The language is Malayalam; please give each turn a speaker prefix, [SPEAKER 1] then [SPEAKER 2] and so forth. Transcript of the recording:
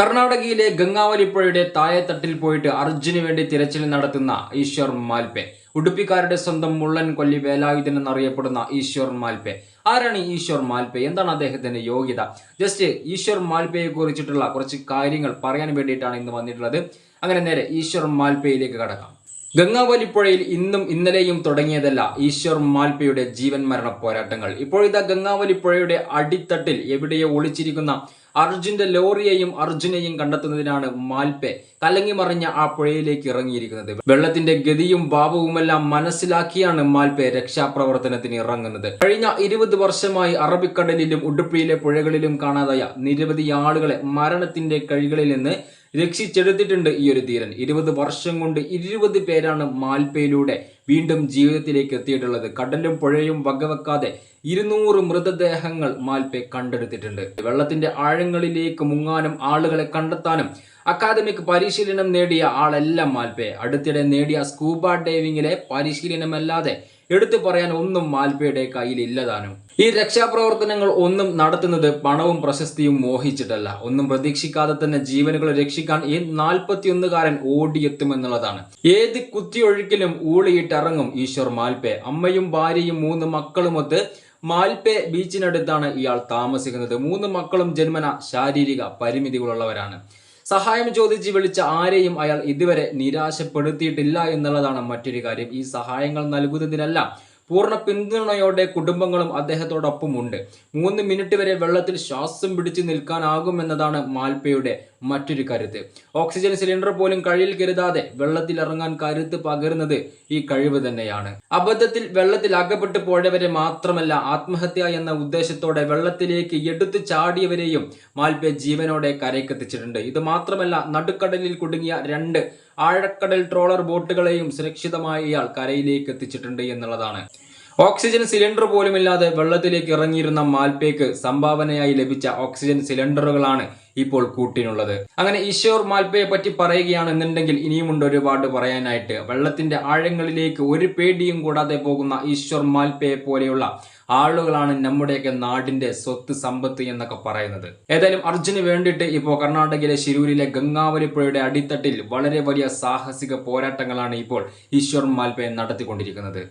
[SPEAKER 1] കർണാടകയിലെ ഗംഗാവലിപ്പുഴയുടെ താഴെത്തട്ടിൽ പോയിട്ട് അർജുന് വേണ്ടി തിരച്ചിൽ നടത്തുന്ന ഈശ്വർ മാൽപെ. ഉടുപ്പിക്കാരുടെ സ്വന്തം മുള്ളൻ കൊല്ലി വേലായുധൻ എന്നറിയപ്പെടുന്ന ഈശ്വർ മാൽപെ. ആരാണ് ഈശ്വർ മാൽപെ? എന്താണ് അദ്ദേഹത്തിന്റെ യോഗ്യത? ജസ്റ്റ് ഈശ്വർ മാൽപെയെ കുറിച്ചിട്ടുള്ള കുറച്ച് കാര്യങ്ങൾ പറയാൻ വേണ്ടിയിട്ടാണ് ഇന്ന് വന്നിട്ടുള്ളത്. അങ്ങനെ നേരെ ഈശ്വർ മാൽപെയിലേക്ക് കടക്കാം. ഗംഗാവലിപ്പുഴയിൽ ഇന്നും ഇന്നലെയും തുടങ്ങിയതല്ല ഈശ്വർ മാൽപയുടെ ജീവൻ മരണ പോരാട്ടങ്ങൾ. ഇപ്പോഴിതാ ഗംഗാവലിപ്പുഴയുടെ അടിത്തട്ടിൽ എവിടെയോ ഒളിച്ചിരിക്കുന്ന അർജുന്റെ ലോറിയെയും അർജുനെയും കണ്ടെത്തുന്നതിനാണ് മാൽപെ കലങ്ങി മറിഞ്ഞ ആ പുഴയിലേക്ക് ഇറങ്ങിയിരിക്കുന്നത്. വെള്ളത്തിന്റെ ഗതിയും ഭാവവുമെല്ലാം മനസ്സിലാക്കിയാണ് മാൽപെ രക്ഷാപ്രവർത്തനത്തിന് ഇറങ്ങുന്നത്. കഴിഞ്ഞ ഇരുപത് വർഷമായി അറബിക്കടലിലും ഉടുപ്പിയിലെ പുഴകളിലും കാണാതായ നിരവധി ആളുകളെ മരണത്തിന്റെ കഴികളിൽ നിന്ന് രക്ഷിച്ചെടുത്തിട്ടുണ്ട് ഈ ഒരു ധീരൻ. ഇരുപത് വർഷം കൊണ്ട് ഇരുപത് പേരാണ് മാൽപ്പയിലൂടെ വീണ്ടും ജീവിതത്തിലേക്ക് എത്തിയിട്ടുള്ളത്. കടലും പുഴയും വകവെക്കാതെ ഇരുന്നൂറ് മൃതദേഹങ്ങൾ മാൽപ്പെ കണ്ടെടുത്തിട്ടുണ്ട്. വെള്ളത്തിന്റെ ആഴങ്ങളിലേക്ക് മുങ്ങാനും ആളുകളെ കണ്ടെത്താനും അക്കാദമിക് പരിശീലനം നേടിയ ആളെല്ലാം മാൽപ്പെ. അടുത്തിടെ നേടിയ സ്കൂബ ഡൈവിംഗിലെ പരിശീലനമല്ലാതെ എടുത്തു പറയാൻ ഒന്നും മാൽപ്പയുടെ കയ്യിൽ ഇല്ലതാനും ഈ രക്ഷാപ്രവർത്തനങ്ങൾ ഒന്നും നടത്തുന്നത് പണവും പ്രശസ്തിയും മോഹിച്ചിട്ടല്ല. ഒന്നും പ്രതീക്ഷിക്കാതെ തന്നെ ജീവനുകൾ രക്ഷിക്കാൻ ഈ നാൽപ്പത്തിയൊന്നുകാരൻ ഓടിയെത്തുമെന്നുള്ളതാണ് ഏത് കുത്തിയൊഴുക്കിലും ഊളിയിട്ടിറങ്ങും ഈശ്വർ മാൽപ്പെ അമ്മയും ഭാര്യയും മൂന്ന് മക്കളുമൊത്ത് മാൽപ്പെ ബീച്ചിനടുത്താണ് ഇയാൾ താമസിക്കുന്നത്. മൂന്ന് മക്കളും ജന്മന ശാരീരിക പരിമിതികളുള്ളവരാണ്. സഹായം ചോദിച്ച് വിളിച്ച ആരെയും അയാൾ ഇതുവരെ നിരാശപ്പെടുത്തിയിട്ടില്ല എന്നുള്ളതാണ് മറ്റൊരു കാര്യം. ഈ സഹായങ്ങൾ നൽകുന്നതിനല്ല പൂർണ പിന്തുണയോടെ കുടുംബങ്ങളും അദ്ദേഹത്തോടൊപ്പമുണ്ട്. മൂന്ന് മിനിറ്റ് വരെ വെള്ളത്തിൽ ശ്വാസം പിടിച്ചു നിൽക്കാനാകുമെന്നതാണ് മാൽപ്പയുടെ മറ്റൊരു കരുത്ത്. ഓക്സിജൻ സിലിണ്ടർ പോലും കയ്യിൽ കരുതാതെ വെള്ളത്തിൽ ഇറങ്ങാൻ കരുത്ത് പകരുന്നത് ഈ കഴിവ് തന്നെയാണ്. അബദ്ധത്തിൽ വെള്ളത്തിൽ അകപ്പെട്ടു പോയവരെ മാത്രമല്ല ആത്മഹത്യ എന്ന ഉദ്ദേശത്തോടെ വെള്ളത്തിലേക്ക് എടുത്തു ചാടിയവരെയും മാൽപ്പെ ജീവനോടെ കരയ്ക്കെത്തിച്ചിട്ടുണ്ട്. ഇത് മാത്രമല്ല നടുക്കടലിൽ കുടുങ്ങിയ രണ്ട് ആഴക്കടൽ ട്രോളർ ബോട്ടുകളെയും സുരക്ഷിതമായി ഇയാൾ കരയിലേക്ക് എത്തിച്ചിട്ടുണ്ട് എന്നുള്ളതാണ്. ഓക്സിജൻ സിലിണ്ടർ പോലുമില്ലാതെ വെള്ളത്തിലേക്ക് ഇറങ്ങിയിരുന്ന മാൽപേക്ക് സംഭാവനയായി ലഭിച്ച ഓക്സിജൻ സിലിണ്ടറുകളാണ് ഇപ്പോൾ കൂട്ടിനുള്ളത്. അങ്ങനെ ഈശ്വർ മാൽപയെ പറ്റി പറയുകയാണെന്നുണ്ടെങ്കിൽ ഇനിയുമുണ്ട് ഒരുപാട് പറയാനായിട്ട്. വെള്ളത്തിന്റെ ആഴങ്ങളിലേക്ക് ഒരു പേടിയും കൂടാതെ പോകുന്ന ഈശ്വർ മാൽപയെ പോലെയുള്ള ആളുകളാണ് നമ്മുടെയൊക്കെ നാടിന്റെ സ്വത്ത് സമ്പത്ത് എന്നൊക്കെ പറയുന്നത്. ഏതായാലും അർജുന് വേണ്ടിയിട്ട് ഇപ്പോൾ കർണാടകയിലെ ശിരൂരിലെ ഗംഗാവലിപ്പുഴയുടെ അടിത്തട്ടിൽ വളരെ വലിയ സാഹസിക പോരാട്ടങ്ങളാണ് ഇപ്പോൾ ഈശ്വർ മാൽപയെ നടത്തിക്കൊണ്ടിരിക്കുന്നത്.